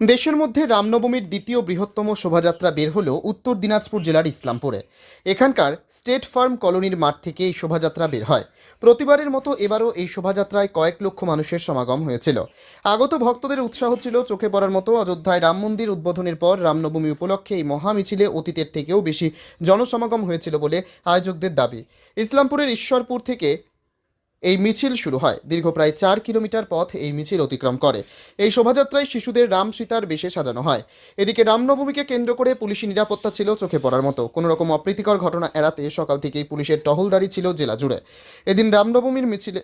দেশের মধ্যে রামনবমীর দ্বিতীয় বৃহত্তম শোভাযাত্রা বের হলো উত্তর দিনাজপুর জেলার ইসলামপুরে। এখানকার স্টেট ফার্ম কলোনির মাঠ থেকে এই শোভাযাত্রা বের হয়। প্রতিবারের মতো এবারও এই শোভাযাত্রায় কয়েক লক্ষ মানুষের সমাগম হয়েছিল। আগত ভক্তদের উৎসাহ ছিল চোখে পড়ার মতো। অযোধ্যায় রাম মন্দির উদ্বোধনের পর রামনবমী উপলক্ষে এই মহামিছিলে অতীতের থেকেও বেশি জনসমাগম হয়েছিল বলে আয়োজকদের দাবি। ইসলামপুরের ঈশ্বরপুর থেকে এই মিছিল শুরু হয়। দীর্ঘ প্রায় চার কিলোমিটার পথ এই মিছিল অতিক্রম করে। এই শোভাযাত্রায় শিশুদের রাম সীতার বেশে সাজানো হয়। এদিকে রামনবমীকে কেন্দ্র করে পুলিশি নিরাপত্তা ছিল চোখে পড়ার মতো। কোনো রকম অপ্রীতিকর ঘটনা এড়াতে সকাল থেকেই পুলিশের টহলদারি ছিল জেলা জুড়ে। এদিন রামনবমীর মিছিলে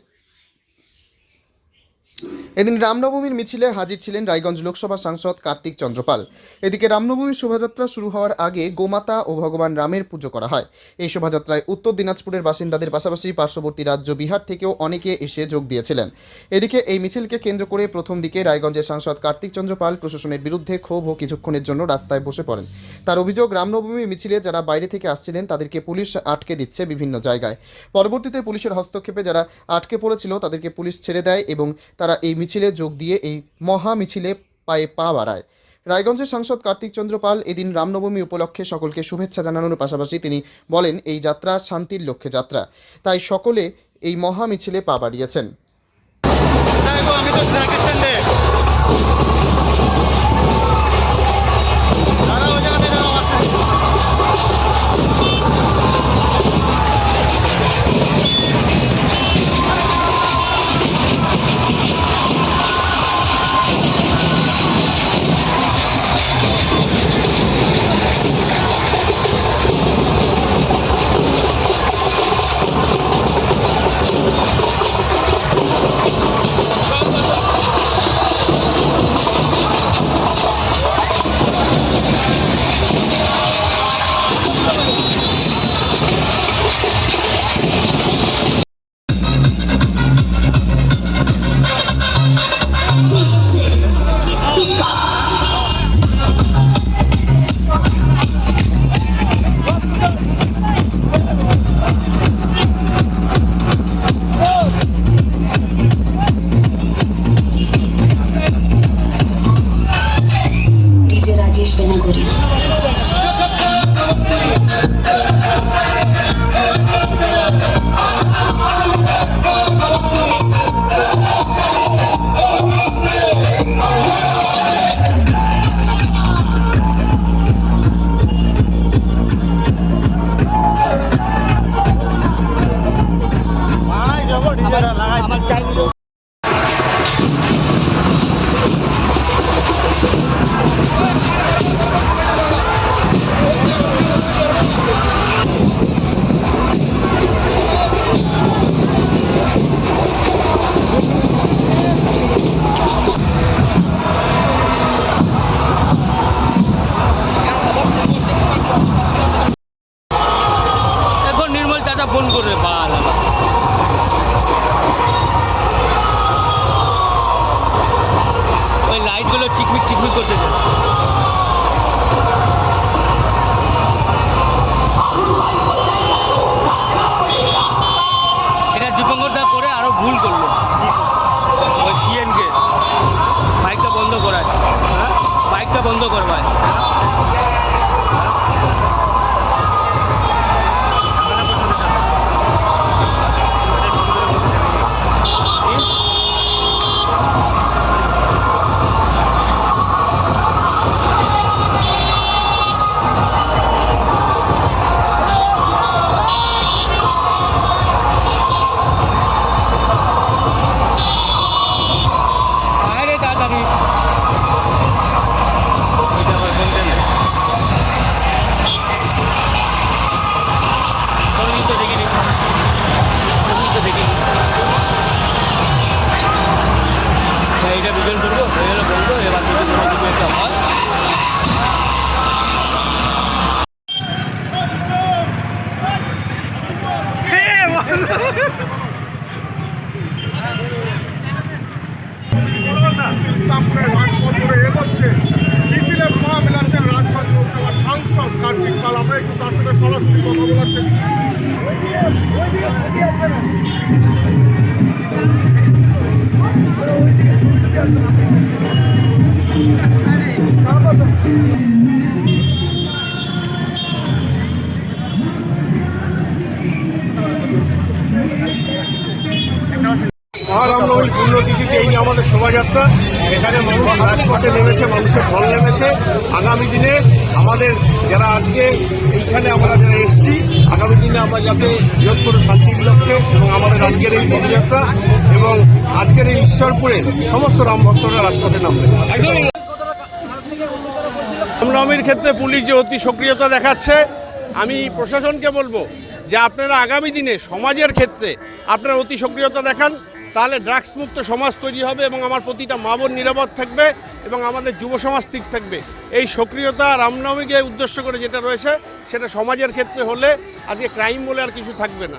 এদিন রামনবমীর মিছিলে হাজির ছিলেন রায়গঞ্জ লোকসভা সাংসদ কার্তিক চন্দ্রপাল। এদিকে রামনবমীর শোভাযাত্রা শুরু হওয়ার আগে গোমাতা ও ভগবান রামের পুজো করা হয়। এই শোভাযাত্রায় উত্তর দিনাজপুরের বাসিন্দাদের পাশাপাশি পার্শ্ববর্তী রাজ্য বিহার থেকেও অনেকে এসে যোগ দিয়েছিলেন। এদিকে এই মিছিলকে কেন্দ্র করে প্রথম দিকে রায়গঞ্জের সাংসদ কার্তিক চন্দ্রপাল প্রশাসনের বিরুদ্ধে ক্ষোভ ও কিছুক্ষণের জন্য রাস্তায় বসে পড়েন। তার অভিযোগ, রামনবমীর মিছিলে যারা বাইরে থেকে আসছিলেন, তাদেরকে পুলিশ আটকে দিচ্ছে বিভিন্ন জায়গায়। পরবর্তীতে পুলিশের হস্তক্ষেপে যারা আটকে পড়েছিল, তাদেরকে পুলিশ ছেড়ে দেয় এবং তারা এই মিছিলে যোগ দিয়ে এই মহা মিছিলে পায়ে পা বাড়ায়। রায়গঞ্জের সাংসদ কার্তিক চন্দ্র পাল এদিন রামনবমী উপলক্ষে সকলকে শুভেচ্ছা জানানোর পাশাপাশি তিনি বলেন, এই যাত্রা শান্তির লক্ষ্যে যাত্রা। তাই সকলে এই মহা মিছিলে পা বাড়িয়েছেন। ভুল করল। ওই সিএনকে। বাইকটা বন্ধ করায়। বাইকটা বন্ধ করবায় মহারামনবমীর পুণ্যতিথিতে এই যে আমাদের শোভাযাত্রা, এখানে মানুষ রাজপথে নেমেছে, মানুষের ঢল নেমেছে। আগামী দিনে আমাদের যারা আজকে এইখানে আমরা যারা এসেছি, আগামী দিনে আমরা যাতে বৃহত্তর শান্তির লক্ষ্যে এবং আমাদের আজকের এই পদযাত্রা এবং আজকের এই ঈশ্বরপুরে সমস্ত রাম ভক্তরা রাজপথে নামবে। রামনবমীর ক্ষেত্রে পুলিশ যে অতি সক্রিয়তা দেখাচ্ছে, আমি প্রশাসনকে বলব যে আপনারা আগামী দিনে সমাজের ক্ষেত্রে আপনারা অতি সক্রিয়তা দেখান। তাহলে ড্রাগস মুক্ত সমাজ তৈরি হবে এবং আমার প্রতিটা মা বোন নিরাপদ থাকবে এবং আমাদের যুব সমাজ ঠিক থাকবে। এই সক্রিয়তা রামনবমীকে উদ্দেশ্য করে যেটা রয়েছে, সেটা সমাজের ক্ষেত্রে হলে আজকে ক্রাইম বলে আর কিছু থাকবে না।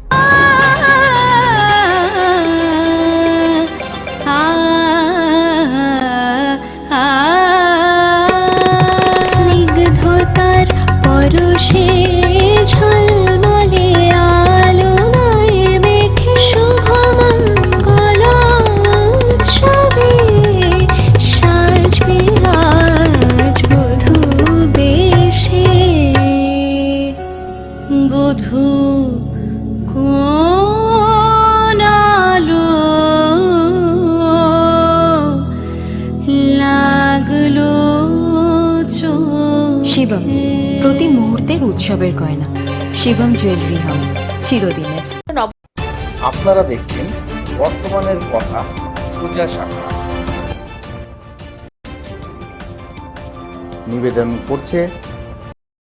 Shivam, প্রতি মুহূর্তের উৎসবের গয়না। শিবম জুয়েলারি হাউস চিরদিনের। আপনারা দেখছেন বর্তমানের কথা সোজা সামনে। নিবেদন করছে